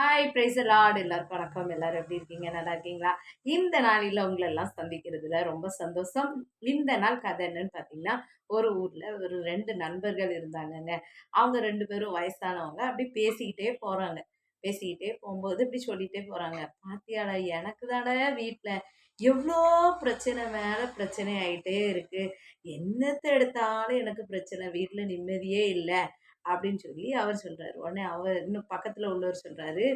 Hi price Lord எல்லாருக்கும் வணக்கம். எல்லாரும் எப்படி இருக்கீங்க? நல்லா இருக்கீங்களா? இந்த நாளில் உங்களை எல்லாம் சந்திக்கிறதுல ரொம்ப சந்தோஷம். இந்த நாள் கதை என்னன்னு பார்த்தீங்கன்னா ஒரு ஊரில் ஒரு ரெண்டு நண்பர்கள் இருந்தாங்கங்க. அவங்க ரெண்டு பேரும் வயசானவங்க. அப்படி பேசிக்கிட்டே போகிறாங்க பேசிக்கிட்டே போகும்போது இப்படி சொல்லிகிட்டே போகிறாங்க பாத்தியாடா எனக்கு தானே வீட்டில் எவ்வளோ பிரச்சனை மேலே பிரச்சனை ஆகிட்டே இருக்குது என்னத்தை எடுத்தாலும் எனக்கு பிரச்சனை. வீட்டில் நிம்மதியே இல்லை. அப்படின்னு சொல்லி அவர் சொல்கிறாரு உடனே அவர் இன்னும் பக்கத்தில் உள்ளவர் சொல்கிறாரு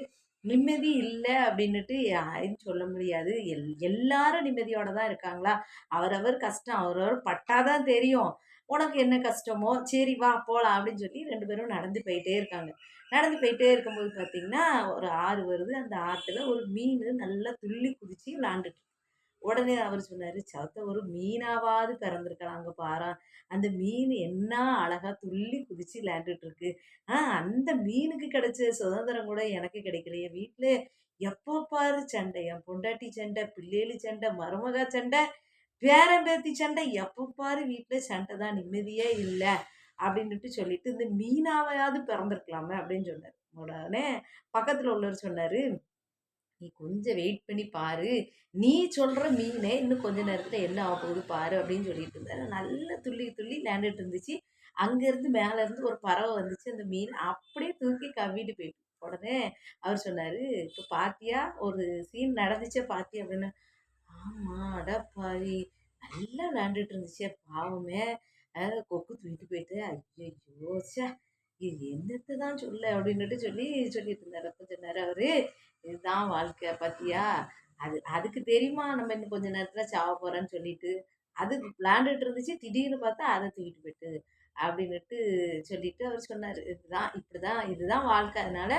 நிம்மதி இல்லை அப்படின்னுட்டு யாரையும் சொல்ல முடியாது. எல் எல்லாரும் நிம்மதியோட தான் இருக்காங்களா? அவரவர் கஷ்டம் அவரவர் பட்டாதான் தெரியும். உனக்கு என்ன கஷ்டமோ? சரி வா போகலாம் அப்படின்னு சொல்லி ரெண்டு பேரும் நடந்து போயிட்டே இருக்காங்க. நடந்து போயிட்டே இருக்கும்போது பார்த்தீங்கன்னா ஒரு ஆறு வருது. அந்த ஆற்றுல ஒரு மீன் நல்லா துள்ளி குதிச்சு விளாண்டுட்டு உடனே அவர் சொன்னார் சத்த ஒரு மீனாவது பிறந்திருக்கலாம் அங்கே பாரா. அந்த மீன் என்ன அழகா துள்ளி குதிச்சு விளையாண்டுட்டு இருக்கு. ஆ அந்த மீனுக்கு கிடைச்ச சுதந்திரம் கூட எனக்கு கிடைக்கலையே. வீட்டில் எப்போ பாரு சண்டை. என் பொண்டாட்டி சண்டை பிள்ளைகளு சண்டை மருமகா சண்டை பேரம்பேத்தி சண்டை. எப்போ பாரு வீட்டில் சண்டை தான் நிம்மதியே இல்லை. அப்படின்ட்டு சொல்லிட்டு இந்த மீனாவையாவது பிறந்திருக்கலாமே. அப்படின்னு சொன்னார். உடனே பக்கத்தில் உள்ளவர் சொன்னார் நீ கொஞ்சம் வெயிட் பண்ணி பாரு. நீ சொல்கிற மீனே இன்னும் கொஞ்ச நேரத்தில் என்ன ஆக போகுது பாரு அப்படின்னு சொல்லிட்டு இருந்தாரு. நல்லா துள்ளி துள்ளி லேண்டுட்டு இருந்துச்சு. அங்கேருந்து மேலேருந்து ஒரு பறவை வந்துச்சு. அந்த மீன் அப்படியே தூக்கி கவ்விட்டு போயிட்டு உடனே அவர் சொன்னார் இப்போ பாத்தியா? ஒரு சீன் நடந்துச்சே பாத்தியா? அப்படின்னு. ஆமாம் அடப்பாரி நல்லா விளாண்டுட்டு இருந்துச்சே பாவமே. கொக்கு தூக்கிட்டு போயிட்டு ஐயோ சே இது என்னத்தை தான் சொல்ல? அப்படின்னுட்டு சொல்லி சொல்லிட்டு இருந்தார். அப்போ சொன்னார் அவர் இதுதான் வாழ்க்கை பத்தியா? அது அதுக்கு தெரியுமா? நம்ம இன்னும் கொஞ்ச நேரத்தில் சாவ போகிறோன்னு சொல்லிட்டு. அது விளாண்டுட்டு இருந்துச்சு. திடீர்னு பார்த்தா அதை தூக்கிட்டு போயிட்டு அப்படின்னுட்டு சொல்லிட்டு அவர் சொன்னார். இதுதான் இப்படி தான் இதுதான் வாழ்க்கை. அதனால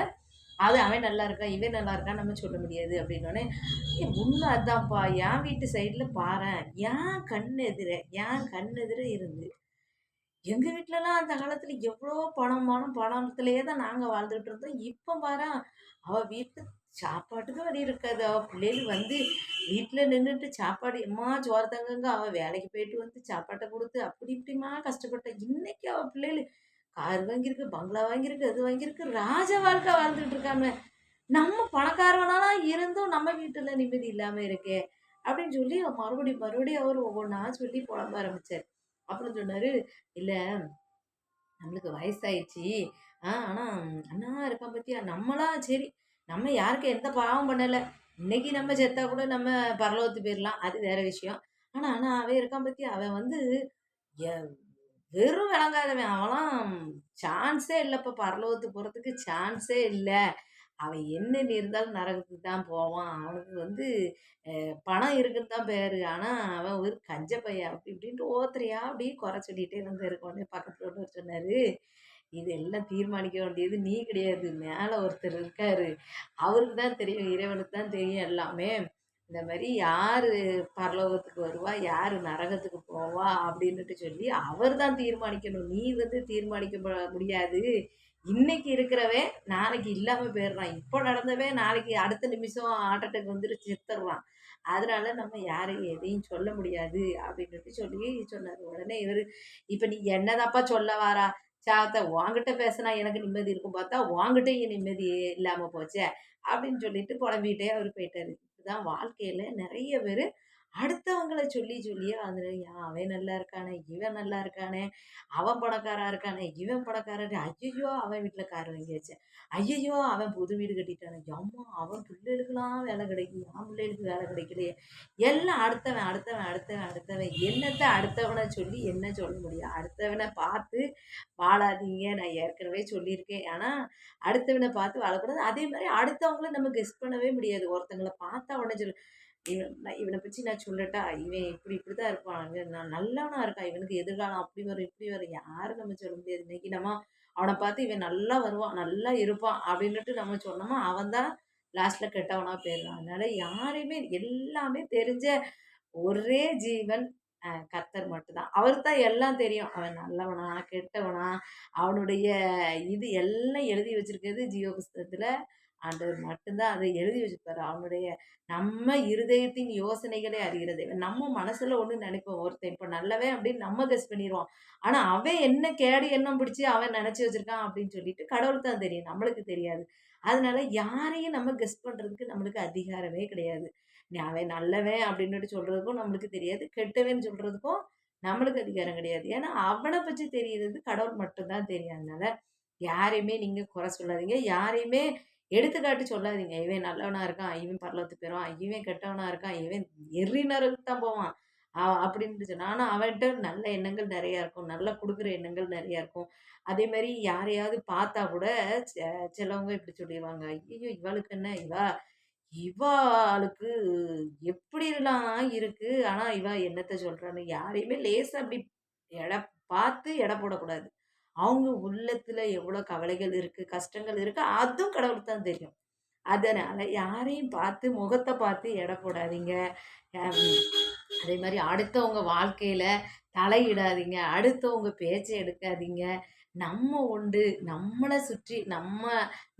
அது அவன் நல்லா இருக்கான் இவன் நல்லா இருக்கான் நம்ம சொல்ல முடியாது அப்படின்னோடனே உண்மை அதான்ப்பா. என் வீட்டு சைடில் பாரு ஏன் கண் எதிர? ஏன் கண் எதிர இருந்து? எங்கள் வீட்டிலலாம் அந்த காலத்தில் எவ்வளோ பணம் பணம் பணத்துலேயே தான் நாங்கள் வாழ்ந்துட்டு இருந்தோம். இப்போ பாரு அவள் வீட்டு சாப்பாட்டுக்கு வழி இருக்காது. அவள் பிள்ளைகள் வந்து வீட்டில் நின்றுட்டு சாப்பாடு எம்மா சோறு தங்கங்க அவள் வேலைக்கு போயிட்டு வந்து சாப்பாட்டை கொடுத்து அப்படி இப்படிமா கஷ்டப்பட்டா. இன்னைக்கு அவள் பிள்ளைகள் கார் வாங்கியிருக்கு பங்களா வாங்கியிருக்கு அது வாங்கியிருக்கு ராஜ வாழ்க்கை வாழ்ந்துட்டு இருக்காங்க. நம்ம பணக்காரவனாலாம் இருந்தும் நம்ம வீட்டில் நிம்மதி இல்லாமல் இருக்கே அப்படின்னு சொல்லி மறுபடியும் மறுபடியும் அவர் ஒவ்வொன்றா சொல்லி புலம்ப ஆரம்பித்தார் அப்புறம் சொன்னார் இல்லை நம்மளுக்கு வயசாயிடுச்சு. ஆ ஆனால் அண்ணா இருக்கான் பற்றியா நம்மளாம் சரி நம்ம யாருக்கும் எந்த பாவம் பண்ணலை. இன்னைக்கு நம்ம செத்தா கூட நம்ம பரலோகத்து போயிடலாம் அது வேற விஷயம். ஆனால் ஆனால் அவன் இருக்கான் பற்றி அவன் வந்து வெறும் விளங்காதவன். அவனாம் சான்ஸே இல்லைப்பா. பரலோகத்து போகிறதுக்கு சான்ஸே இல்லை. அவன் என்ன இருந்தாலும் நரகத்துக்கு தான் போவான். அவனுக்கு வந்து பணம் இருக்குன்னு தான் பேர். ஆனால் அவன் ஒரு கஞ்ச பையன் அப்படி இப்படின்ட்டு ஓத்துறியா அப்படியே குறை சொல்லிகிட்டே வந்து இருக்கோன்னு பக்கத்தில் ஒன்று சொன்னார் இது எல்லாம் தீர்மானிக்க வேண்டியது நீ கிடையாது. மேலே ஒருத்தர் இருக்காரு. அவருக்கு தான் தெரியும் இறைவனுக்கு தான் தெரியும் எல்லாமே. இந்த மாதிரி யார் பரலோகத்துக்கு வருவா யார் நரகத்துக்கு போவா அப்படின்னுட்டு சொல்லி அவர் தான் தீர்மானிக்கணும். நீ வந்து தீர்மானிக்க முடியாது. இன்னைக்கு இருக்கிறவன் நாளைக்கு இல்லாமல் போயிடுறான். இப்போ நடந்தவன் நாளைக்கு அடுத்த நிமிஷம் ஹார்ட் அட்டாக் வந்துட்டு செத்துடுறான். அதனால நம்ம யாரையும் எதையும் சொல்ல முடியாது அப்படின்ட்டு சொல்லி சொன்னார். உடனே இவர் இப்போ நீ என்னதாப்பா சொல்ல வாரா? சாத்த வாங்கிட்ட பேசினா எனக்கு நிம்மதி இருக்கும் பார்த்தா வாங்கிட்ட நிம்மதி இல்லாமல் போச்சே? அப்படின்னு சொல்லிட்டு புலம்பிகிட்டே அவர் போயிட்டாரு. இதுதான் வாழ்க்கையில் நிறைய பேர் அடுத்தவங்களை சொல்லி சொல்லியே வந்து அவன் நல்லா இருக்கானே இவன் நல்லா இருக்கானே அவன் பணக்காரா இருக்கானே இவன் பணக்காரன் ஐயோ அவன் வீட்டில் கார் வாங்கி வச்சேன் ஐயோ அவன் புது வீடு கட்டிட்டானே. அம்மா அவன் பிள்ளைகளுக்கெல்லாம் வேலை கிடைக்கும் என் பிள்ளைகளுக்கு வேலை கிடைக்கலையே. எல்லாம் அடுத்தவன் அடுத்தவன் அடுத்தவன் அடுத்தவன். என்னத்தை அடுத்தவனை சொல்லி என்ன சொல்ல முடியும்? அடுத்தவனை பார்த்து வாழாதீங்க. நான் ஏற்கனவே சொல்லியிருக்கேன். ஆனால் அடுத்தவனை பார்த்து வாழக்கூடாது. அதே மாதிரி அடுத்தவங்கள நம்ம கெஸ்ட் பண்ணவே முடியாது. ஒருத்தங்களை பார்த்தா உடனே சொல்லு இவன் இவனை பற்றி நான் சொல்லட்டா இவன் இப்படி இப்படி தான் இருப்பான் நான் நல்லவனாக இருக்கான் இவனுக்கு எதிர்காலம் அப்படி வரும் இப்படி வரும். யாரும் நம்ம சொல்ல முடியாது. இன்னைக்கு நம்ம அவனை பார்த்து இவன் நல்லா வருவான் நல்லா இருப்பான் அப்படின்னுட்டு நம்ம சொன்னோமா அவன் தான் லாஸ்ட்டில் கெட்டவனாக போயிடுறான். அதனால் யாரையுமே எல்லாமே தெரிஞ்ச ஒரே ஜீவன் கத்தர் மட்டும்தான். அவர் தான் எல்லாம் தெரியும். அவன் நல்லவனா கெட்டவனா அவனுடைய இது எல்லாம் எழுதி வச்சிருக்கிறது ஜீவ புஸ்தகத்தில் ஆண்டவர் மட்டும்தான் அதை எழுதி வச்சிருப்பாரு. அவனுடைய நம்ம இருதயத்தின் யோசனைகளே அறிகிறது. நம்ம மனசுல ஒண்ணு நினைப்போம். ஒருத்தன் இப்ப நல்லவன் அப்படின்னு நம்ம கெஸ் பண்ணிடுவோம் ஆனா அவன் என்ன கேடு எண்ணம் பிடிச்சி அவன் நினைச்சு வச்சிருக்கான் அப்படின்னு சொல்லிட்டு கடவுளுக்கு தான் தெரியும். நம்மளுக்கு தெரியாது. அதனால யாரையும் நம்ம கெஸ் பண்றதுக்கு நம்மளுக்கு அதிகாரமே கிடையாது. நீ அவன் நல்லவன் அப்படின்னு சொல்றதுக்கும் நம்மளுக்கு தெரியாது. கெட்டவன் சொல்றதுக்கும் நம்மளுக்கு அதிகாரம் கிடையாது. ஏன்னா அவனை பற்றி தெரியறது கடவுள் மட்டும்தான் தெரியும். அதனால யாரையுமே நீங்க குறை சொல்லாதீங்க. யாரையுமே எடுத்துக்காட்டு சொல்லாதீங்க. இவன் நல்லவனா இருக்கான் இவன் பரலத்து போயிடுவான் இவன் கெட்டவனா இருக்கான் இவன் எரிநருக்கு தான் போவான். அப்படின்னு அப்படின்ட்டு சொன்னா ஆனா அவன்கிட்ட நல்ல எண்ணங்கள் நிறையா இருக்கும் நல்லா கொடுக்குற எண்ணங்கள் நிறையா இருக்கும். அதே மாதிரி யாரையாவது பார்த்தா கூட சிலவங்க இப்படி சொல்லிடுவாங்க ஐயோ இவளுக்கு என்ன? இவா இவாளுக்கு எப்படிலாம் இருக்கு? ஆனால் இவா என்னத்தை சொல்கிறான்னு யாரையுமே லேசாக அப்படி எடை பார்த்து எடை போடக்கூடாது. அவங்க உள்ளத்துல எவ்வளோ கவலைகள் இருக்கு கஷ்டங்கள் இருக்கு அதுவும் கடவுளுக்கு தான் தெரியும். அதனால யாரையும் பார்த்து முகத்தை பார்த்து எடை போடாதீங்க அதே மாதிரி அடுத்தவங்க வாழ்க்கையில தலையிடாதீங்க. அடுத்தவங்க பேச்சை எடுக்காதீங்க. நம்ம உண்டு. நம்மளை சுற்றி நம்ம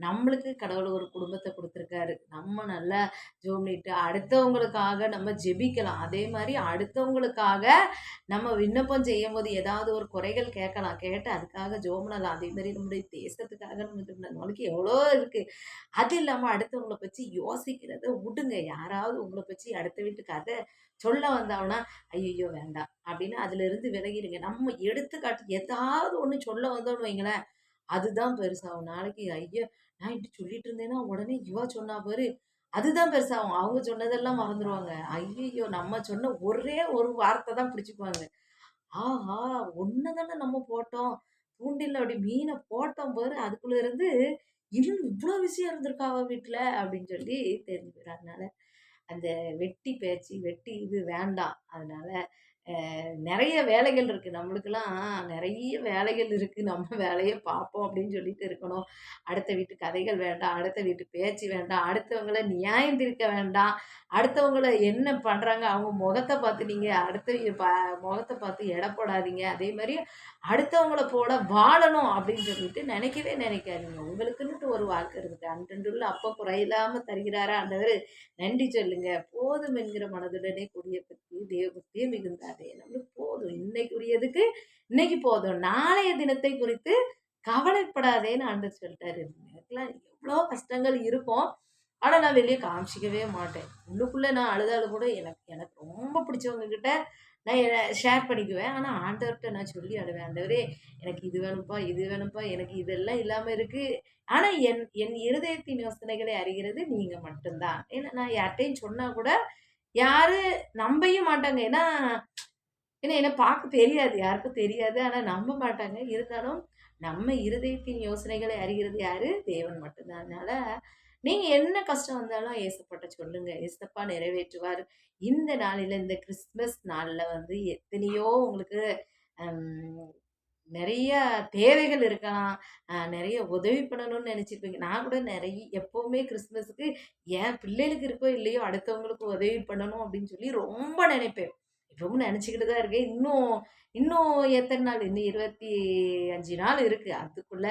நம்மளுக்கு கடவுள் ஒரு குடும்பத்தை கொடுத்துருக்காரு. நம்ம நல்லா ஜோம்னிட்டு அடுத்தவங்களுக்காக நம்ம ஜெபிக்கலாம். அதே மாதிரி அடுத்தவங்களுக்காக நம்ம விண்ணப்பம் செய்யும் போது ஏதாவது ஒரு குறைகள் கேட்கலாம். கேட்டு அதுக்காக ஜோம்னலாம் அதே மாதிரி நம்முடைய தேசத்துக்காக நம்ம நம்மளுக்கு எவ்வளோ இருக்குது அது இல்லாமல் அடுத்தவங்களை பற்றி யோசிக்கிறத விடுங்க யாராவது உங்களை பற்றி அடுத்த வீட்டு கதை சொல்ல வந்தாங்கன்னா ஐயோ வேண்டாம் அப்படின்னு அதுல இருந்து விலகிடுங்க நம்ம எடுத்துக்காட்டு ஏதாவது ஒன்று சொல்ல வந்தோம்னு வைங்களேன் அதுதான் பெருசாகும் நாளைக்கு ஐயோ நான் இப்படி சொல்லிட்டு இருந்தேன்னா உடனே இவா சொன்னா பாரு. அதுதான் பெருசாகும் அவங்க சொன்னதெல்லாம் மறந்துடுவாங்க ஐயோ நம்ம சொன்ன ஒரே ஒரு வார்த்தை தான் பிடிச்சிக்குவாங்க. ஆஹா ஒன்னதானே நம்ம போட்டோம். தூண்டில் அப்படி மீனை போட்டோம் பாரு அதுக்குள்ள இருந்து இன்னும் இவ்வளோ விஷயம் இருந்திருக்கா வீட்டில் அப்படின்னு சொல்லி தெரிஞ்சுக்கிறாங்க. அதனால அந்த வெட்டி பேச்சு வெட்டி இது வேண்டாம். அதனால நிறைய வேலைகள் இருக்குது நம்மளுக்கெல்லாம் நிறைய வேலைகள் இருக்குது நம்ம வேலையை பார்ப்போம் அப்படின்னு சொல்லிட்டு இருக்கணும். அடுத்த வீட்டு கதைகள் வேண்டாம். அடுத்த வீட்டு பேச்சு வேண்டாம். அடுத்தவங்கள நியாயம் திருக்க வேண்டாம். அடுத்தவங்கள என்ன பண்ணுறாங்க அவங்க முகத்தை பார்த்து நீங்கள் அடுத்த பா ப- முகத்தை பார்த்து எடை போடாதீங்க. அதே மாதிரி அடுத்தவங்கள போல வாழணும் அப்படின்னு சொல்லிட்டு நினைக்கவே நினைக்காதீங்க. உங்களுக்குன்னுட்டு ஒரு வாழ்க்கை இருக்குது. அன்றண்டுள்ள அப்போ குறையில்லாமல் தருகிறாரா அந்தவர் நன்றி சொல்லுங்க. போதும் என்கிற மனதுடனே கூடிய பற்றி தேவ மிகுந்தார். மிகுந்தாதே நம்மளுக்கு போதும். இன்னைக்குரியதுக்கு இன்னைக்கு போதும். நாளைய தினத்தை குறித்து கவலைப்படாதேன்னு ஆண்டு சொல்லிட்டாரு. எனக்குலாம் எவ்வளோ கஷ்டங்கள் இருக்கும். ஆனால் நான் வெளியே காமிச்சிக்கவே மாட்டேன். உள்ளுக்குள்ளே நான் அழுதாலும் கூட எனக்கு எனக்கு ரொம்ப பிடிச்சவங்க கிட்ட நான் ஷேர் பண்ணிக்குவேன். ஆனால் ஆண்டவர்கிட்ட நான் சொல்லி அழுவேன். ஆண்டவரே எனக்கு இது வேணும்ப்பா இது வேணும்ப்பா எனக்கு இதெல்லாம் இல்லாமல் இருக்குது ஆனால் என் என் இருதயத்தின் யோசனைகளை அறிகிறது நீங்கள் மட்டும்தான். ஏன்னா நான் யார்கிட்டையும் சொன்னால் கூட யாரு நம்பையும் மாட்டாங்க. ஏன்னா ஏன்னா என்ன பார்க்க தெரியாது. யாருக்கும் தெரியாது. ஆனால் நம்ப மாட்டாங்க. இருந்தாலும் நம்ம இருதயத்தின் யோசனைகளை அறிகிறது யாரு? தேவன் மட்டும்தான். அதனால நீங்க என்ன கஷ்டம் வந்தாலும் ஏசப்பட்ட சொல்லுங்க. ஏசப்பா நிறைவேற்றுவார். இந்த நாளில் இந்த கிறிஸ்மஸ் நாளில் வந்து எத்தனையோ உங்களுக்கு நிறைய தேவைகள் இருக்கலாம். நிறைய உதவி பண்ணணும்னு நினச்சிருப்பீங்க. நான் கூட நிறைய எப்போவுமே கிறிஸ்மஸுக்கு என் பிள்ளைகளுக்கு இருக்கோ இல்லையோ அடுத்தவங்களுக்கு உதவி பண்ணணும் அப்படின்னு சொல்லி ரொம்ப நினைப்பேன். இப்பவும் நினச்சிக்கிட்டு தான் இருக்கேன். இன்னும் இன்னும் எத்தனை நாள்? இன்னும் இருபத்தி அஞ்சு நாள் இருக்கு. அதுக்குள்ள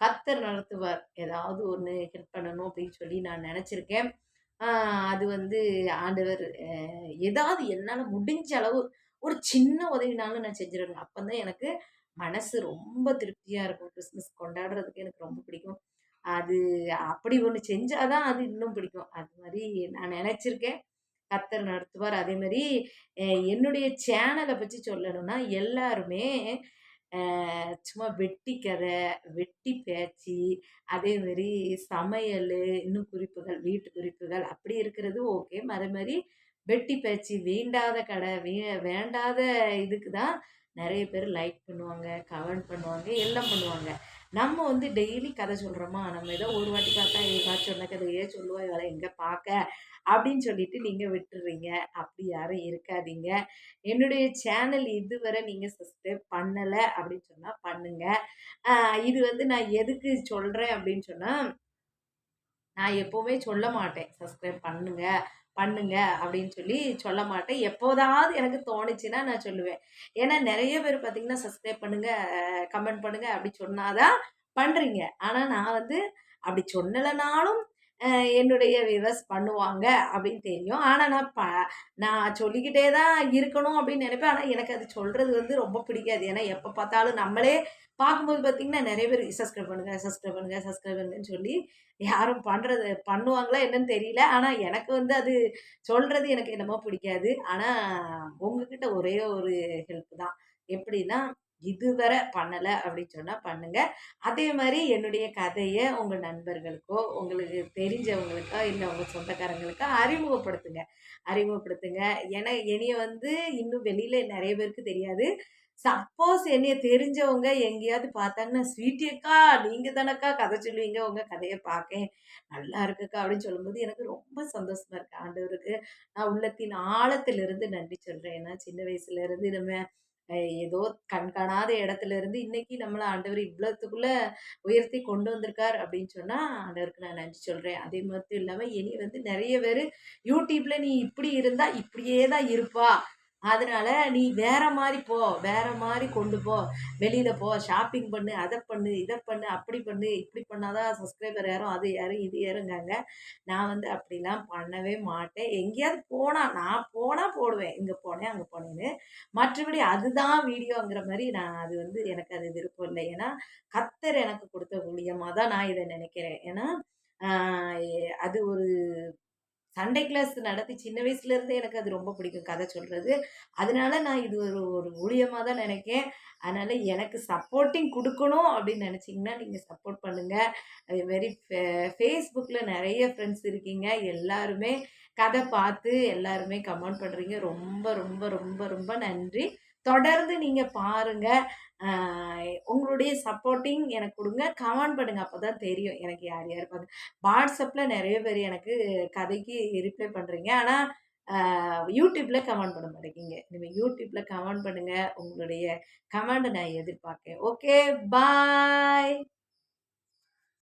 கத்தர் நடத்துவார். ஏதாவது ஒன்று ஹெல்ப் பண்ணணும் அப்படின்னு சொல்லி நான் நினச்சிருக்கேன். அது வந்து ஆண்டவர் ஏதாவது என்னால் முடிஞ்ச அளவு ஒரு சின்ன உதவினாலும் நான் செஞ்சிடணும் அப்போ தான் எனக்கு மனசு ரொம்ப திருப்தியாக இருக்கும். கிறிஸ்மஸ் கொண்டாடுறதுக்கு எனக்கு ரொம்ப பிடிக்கும். அது அப்படி ஒன்று செஞ்சால் தான் அது இன்னும் பிடிக்கும். அது மாதிரி நான் நினச்சிருக்கேன். கத்தர் நடத்துவார். அதே மாதிரி என்னுடைய சேனலை பற்றி சொல்லணும்னா எல்லாருமே சும்மா வெட்டி கதை வெட்டி பேச்சு அதேமாரி சமையல் இன்னும் குறிப்புகள் வீட்டு குறிப்புகள் அப்படி இருக்கிறது ஓகே. அதே மாதிரி வெட்டி பேச்சு வேண்டாத கடை வே வேண்டாத இதுக்கு தான் நிறைய பேர் லைக் பண்ணுவாங்க கமெண்ட் பண்ணுவாங்க எல்லாம் பண்ணுவாங்க. நம்ம வந்து டெய்லி கதை சொல்கிறோமா நம்ம ஏதோ ஒரு வாட்டி பார்த்தா ஏதாச்சும் சொன்ன கதையே சொல்லுவா இவளை எங்கே பார்க்க அப்படின்னு சொல்லிட்டு நீங்கள் விட்டுறீங்க. அப்படி யாரும் இருக்காதீங்க. என்னுடைய சேனல் இதுவரை நீங்கள் சப்ஸ்கிரைப் பண்ணலை அப்படின்னு சொன்னால் பண்ணுங்க. இது வந்து நான் எதுக்கு சொல்கிறேன் அப்படின்னு சொன்னால் நான் எப்போவுமே சொல்ல மாட்டேன். சப்ஸ்கிரைப் பண்ணுங்க. பண்ணுங்க அப்படின்னு சொல்லி சொல்ல மாட்டேன். எப்போதாவது எனக்கு தோணுச்சுன்னா நான் சொல்லுவேன். ஏன்னா நிறைய பேர் பார்த்தீங்கன்னா சப்ஸ்கிரைப் பண்ணுங்க கமெண்ட் பண்ணுங்க அப்படி சொன்னாதான் பண்ணுறீங்க ஆனால் நான் வந்து அப்படி சொன்னலைனாலும் என்னுடைய விவஸ் பண்ணுவாங்க அப்படின்னு தெரியும். ஆனால் நான் ப நான் சொல்லிக்கிட்டே தான் இருக்கணும் அப்படின்னு நினைப்பேன். ஆனால் எனக்கு அது சொல்கிறது வந்து ரொம்ப பிடிக்காது. ஏன்னா எப்போ பார்த்தாலும் நம்மளே பார்க்கும்போது பார்த்தீங்கன்னா நிறைய பேர் சப்ஸ்கிரைப் பண்ணுங்கள் சப்ஸ்கிரைப் பண்ணுங்கள் சப்ஸ்கிரைப் பண்ணுங்கன்னு சொல்லி யாரும் பண்ணுறது பண்ணுவாங்களா என்னன்னு தெரியல. ஆனால் எனக்கு வந்து அது சொல்கிறது எனக்கு என்னமோ பிடிக்காது. ஆனால் உங்ககிட்ட ஒரே ஒரு ஹெல்ப் தான். எப்படின்னா இதுவரை பண்ணலை அப்படின்னு சொன்னால் பண்ணுங்கள் அதே மாதிரி என்னுடைய கதையை உங்கள் நண்பர்களுக்கோ உங்களுக்கு தெரிஞ்சவங்களுக்கோ இல்லை உங்கள் சொந்தக்காரங்களுக்கோ அறிமுகப்படுத்துங்க. அறிமுகப்படுத்துங்க. ஏன்னா என்னைய வந்து இன்னும் வெளியில் நிறைய பேருக்கு தெரியாது. சப்போஸ் என்னைய தெரிஞ்சவங்க எங்கேயாவது பார்த்தாங்கன்னா ஸ்வீட்டியக்கா நீங்கள் தானக்கா கதை சொல்லுவீங்க உங்கள் கதையை பார்க்கேன். நல்லா இருக்குக்கா அப்படின்னு சொல்லும்போது எனக்கு ரொம்ப சந்தோஷமா இருக்கு. ஆண்டவருக்கு நான் உள்ளத்தின் ஆழத்திலிருந்து நன்றி சொல்கிறேன் ஏன்னா சின்ன வயசுலேருந்து நம்ம ஏதோ கண்காணாத இடத்துல இருந்து இன்னைக்கு நம்மளை ஆண்டவர் இவ்வளோத்துக்குள்ள உயர்த்தி கொண்டு வந்திருக்கார் அப்படின்னு சொன்னால் ஆண்டவருக்கு நான் நன்றி சொல்கிறேன் அதே மட்டும் இல்லாமல் இனி வந்து நிறைய பேர் யூடியூப்பில் நீ இப்படி இருந்தால் இப்படியே தான் இருப்பா. அதனால நீ வேற மாதிரி போ வேற மாதிரி கொண்டு போ. வெளியில போ ஷாப்பிங் பண்ணு அதை பண்ணு இதை பண்ணு அப்படி பண்ணு இப்படி பண்ணாதான் சப்ஸ்கிரைபர் ஏறும் அது ஏறும் இது ஏறுங்காங்க நான் வந்து அப்படிலாம் பண்ணவே மாட்டேன். எங்கேயாவது போனால் நான் போனால் போடுவேன். இங்க போனேன் அங்கே போனேன்னு. மற்றபடி அதுதான் வீடியோங்கிற மாதிரி நான் அது வந்து எனக்கு அது விருப்பம் இல்லை. ஏன்னா கத்தர் எனக்கு கொடுத்த ஊழியமாக தான் நான் இதை நினைக்கிறேன். ஏன்னா அது ஒரு சண்டே கிளாஸ் நடத்தி சின்ன வயசுலேருந்தே எனக்கு அது ரொம்ப பிடிக்கும் கதை சொல்கிறது அதனால நான் இது ஒரு ஒரு ஊழியமாக தான் நினைக்கேன். அதனால் எனக்கு சப்போர்ட்டிங் கொடுக்கணும் அப்படின்னு நினச்சிங்கன்னா நீங்கள் சப்போர்ட் பண்ணுங்கள் வெரி ஃபே ஃபேஸ்புக்கில் நிறைய ஃப்ரெண்ட்ஸ் இருக்கீங்க. எல்லாருமே கதை பார்த்து எல்லாருமே கமெண்ட் பண்ணுறீங்க ரொம்ப ரொம்ப ரொம்ப ரொம்ப நன்றி. தொடர்ந்து நீங்கள் பாருங்கள் உங்களுடைய சப்போர்ட்டிங் எனக்கு கொடுங்க. கமெண்ட் பண்ணுங்கள் அப்போ தான் தெரியும் எனக்கு யார் யார் பார்த்து வாட்ஸ்அப்பில் நிறைய பேர் எனக்கு கதைக்கு ரிப்ளை பண்ணுறீங்க ஆனால் யூடியூப்பில் கமெண்ட் பண்ண மாட்டேங்கிங்க நீங்கள் யூடியூப்பில் கமெண்ட் பண்ணுங்கள் உங்களுடைய கமெண்ட் நான் எதிர்பார்க்கேன். Okay bye.